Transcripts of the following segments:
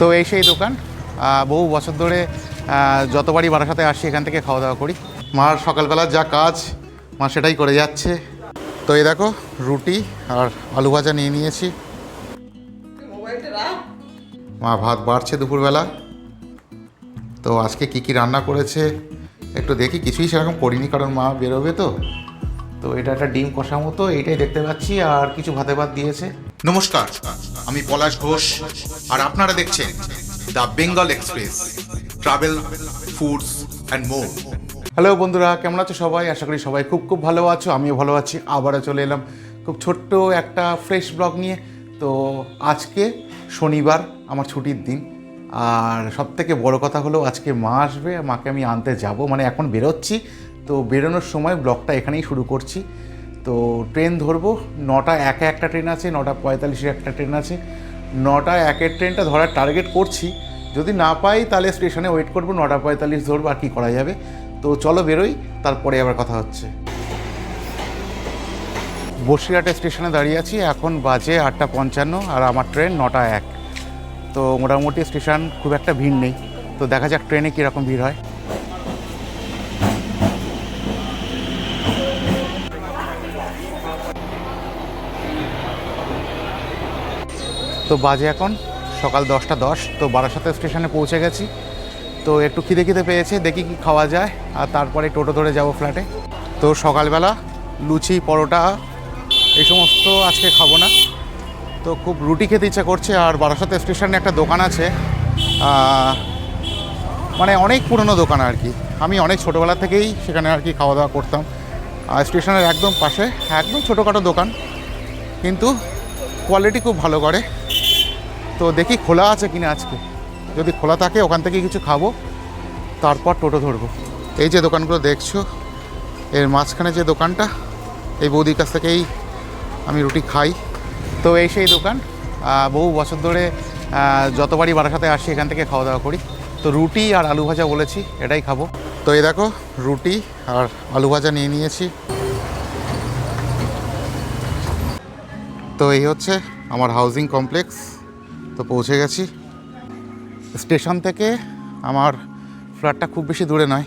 তো এই সেই দোকান বহু বছর ধরে যতবারই বারাসাতে আসি এখান থেকে খাওয়া দাওয়া করি। মার সকালবেলা যা কাজ, মা সেটাই করে যাচ্ছে। তো এই দেখো, রুটি আর আলু ভাজা নিয়ে নিয়েছি। মা ভাত বাড়ছে দুপুরবেলা। তো আজকে কি কি রান্না করেছে, একটু দেখি। কিছুই সেরকম করিনি, কারণ মা বেরোবে তো। তো এটা একটা ডিম কষা মতো, এইটাই দেখতে পাচ্ছি, আর কিছু ভাতে ভাত দিয়েছে। নমস্কার। আমি পলাশ ঘোষ, আর আপনারা দেখছেন the Bengal Express, travel, foods and more hello বন্ধুরা, কেমন আছো সবাই? আশা করি সবাই খুব খুব ভালো আছো, আমিও ভালো আছি, আবারও চলে এলাম খুব ছোট্ট একটা ফ্রেশ ব্লগ নিয়ে। তো আজকে শনিবার, আমার ছুটির দিন, আর সব থেকে বড়ো কথা হলো আজকে মা আসবে, মাকে আমি আনতে যাব মানে এখন বেরোচ্ছি। তো বেরোনোর সময় ব্লগটা এখানেই শুরু করছি। তো ট্রেন ধরবো। নটা একে একটা ট্রেন আছে, নটা পঁয়তাল্লিশে একটা ট্রেন আছে। নটা একের ট্রেনটা ধরার টার্গেট করছি। যদি না পাই তাহলে স্টেশনে ওয়েট করব, নটা পঁয়তাল্লিশ ধরবো, আর কী করা যাবে। তো চলো বেরোই, তারপরে আবার কথা হচ্ছে। বসিরহাটে স্টেশনে দাঁড়িয়ে আছি, এখন বাজে আটটা পঞ্চান্ন, আর আমার ট্রেন নটা এক। তো মোটামুটি স্টেশন খুব একটা ভিড় নেই। তো দেখা যাক ট্রেনে কীরকম ভিড় হয়। তো বাজে এখন, সকাল দশটা দশ, তো বারাসাতে স্টেশনে পৌঁছে গেছি। তো একটু খিদে খিদে পেয়েছে, দেখি কি খাওয়া যায়, আর তারপরে টোটো ধরে যাব ফ্ল্যাটে তো সকালবেলা লুচি, পরোটা, এই সমস্ত আজকে খাব না। তো খুব রুটি খেতে ইচ্ছা করছে, আর বারাসাতে স্টেশনে একটা দোকান আছে মানে অনেক পুরনো দোকান আর কি। আমি অনেক ছোটোবেলা থেকেই সেখানে আর কি খাওয়া দাওয়া করতাম। আর স্টেশনের একদম পাশে, একদম ছোটোখাটো দোকান, কিন্তু কোয়ালিটি খুব ভালো করে। তো দেখি খোলা আছে কিনা আজকে। যদি খোলা থাকে, ওখান থেকে কিছু খাব। তারপর টোটো ধরবো। এই যে দোকানগুলো দেখছ, এর মাঝখানে যে দোকানটা, এই বৌদির কাছ থেকেই আমি রুটি খাই। তো এই সেই দোকান। বহু বছর ধরে যতবারই বারাসাতে আসি, এখান থেকে খাওয়া দাওয়া করি। তো রুটি আর আলু ভাজা বলেছি, এটাই খাব। তো এই দেখো, রুটি আর আলু ভাজা নিয়ে নিয়েছি। তো এই হচ্ছে আমার হাউজিং কমপ্লেক্স তো পৌঁছে গেছি। স্টেশন থেকে আমার ফ্ল্যাটটা খুব বেশি দূরে নয়,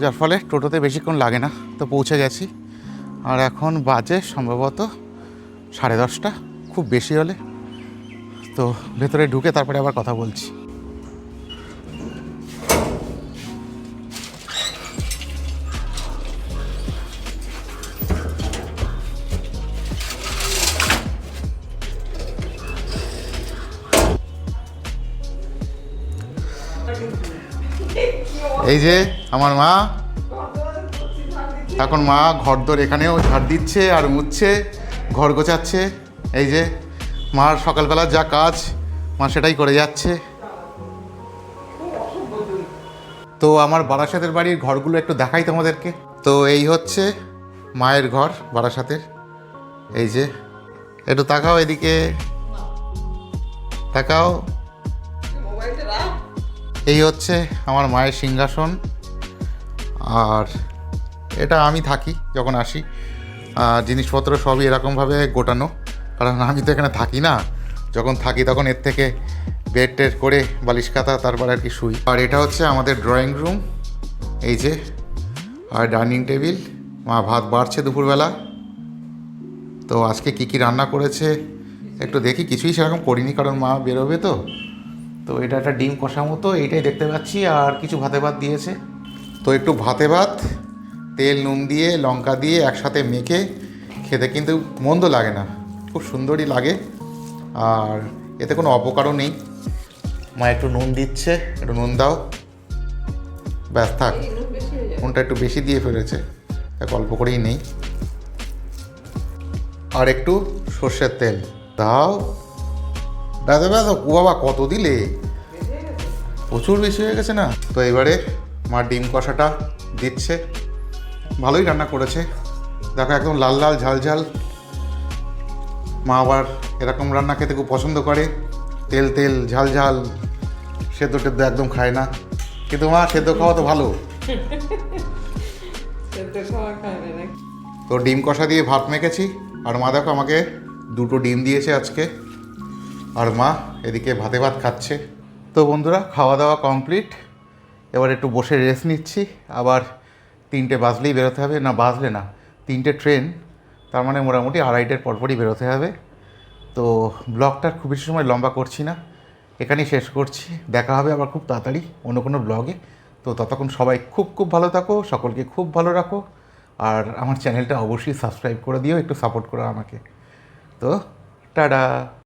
যার ফলে টোটোতে বেশিক্ষণ লাগে না। তো পৌঁছে গেছি। আর এখন বাজে সম্ভবত সাড়ে দশটা, খুব বেশি হলে। তো ভেতরে ঢুকে তারপরে আবার কথা বলছি। এই যে আমার মা। এখন মা ঘর দর এখানেও ঝাড় দিচ্ছে আর মুছছে, ঘর গোছাচ্ছে। এই যে মার সকালবেলা যা কাজ, মা সেটাই করে যাচ্ছে। তো আমার বারাসাতের বাড়ির ঘরগুলো একটু দেখাই তোমাদেরকে। তো এই হচ্ছে মায়ের ঘর বারাসাতের। এই যে, একটু তাকাও এদিকে। তাকাও। এই হচ্ছে আমার মায়ের সিংহাসন। আর এটা আমি থাকি যখন আসি। জিনিসপত্র সবই এরকমভাবে গোটানো। কারণ আমি তো এখানে থাকি না। যখন থাকি তখন এর থেকে বেড টেড করে বালিশ কাতা তারপর আর কি শুই। আর এটা হচ্ছে আমাদের ড্রয়িং রুম। এই যে, আর ডাইনিং টেবিল। মা ভাত বাড়ছে দুপুরবেলা। তো আজকে কি কি রান্না করেছে একটু দেখি। কিছুই সেরকম করিনি, কারণ মা বেরোবে তো। তো এটা একটা ডিম কষা মতো, এইটাই দেখতে পাচ্ছি, আর কিছু ভাতে ভাত দিয়েছে। তো একটু ভাতে ভাত, তেল, নুন দিয়ে, লঙ্কা দিয়ে একসাথে মেখে খেতে কিন্তু মন্দ লাগে না, খুব সুন্দরই লাগে, আর এতে কোনো অপকারও নেই। মা একটু নুন দিচ্ছে, একটু নুন দাও। ব্যাস থাক, নুনটা একটু বেশি দিয়ে ফেলেছে, এক অল্প করেই নেই। আর একটু সর্ষের তেল, দাও। দাদা দাদা ও বাবা কত দিলে? প্রচুর বেশি হয়ে গেছে না? তো এবারে মা ডিম কষাটা দিচ্ছে। ভালোই রান্না করেছে। দেখো একদম লাল লাল ঝাল ঝাল। মা আবার এরকম রান্না খেতে খুব পছন্দ করে। তেল তেল ঝাল ঝাল। সেদ্ধ টেদ্ধ একদম খায় না। কিন্তু মা সেদ্ধ খাওয়া তো ভালো? তো ডিম কষা দিয়ে ভাত মেখেছি। আর মা দেখো আমাকে দুটো ডিম দিয়েছে আজকে। আর মা এদিকে ভাতে ভাত খাচ্ছে। তো বন্ধুরা, খাওয়া দাওয়া কমপ্লিট। এবার একটু বসে রেস্ট নিচ্ছি। আবার তিনটে বাজলেই বেরোতে হবে। না, বাজলে না, তিনটে ট্রেন তার মানে মোটামুটি আড়াইটের পরপরই বেরোতে হবে। তো ব্লগটা খুব বেশি সময় লম্বা করছি না। এখানেই শেষ করছি। দেখা হবে আবার খুব তাড়াতাড়ি অন্য কোনো ব্লগে তো ততক্ষণ সবাই খুব খুব ভালো থাকো, সকলকে খুব ভালো রাখো। আর আমার চ্যানেলটা অবশ্যই সাবস্ক্রাইব করে দিও, একটু সাপোর্ট করো আমাকে। তো টাটা।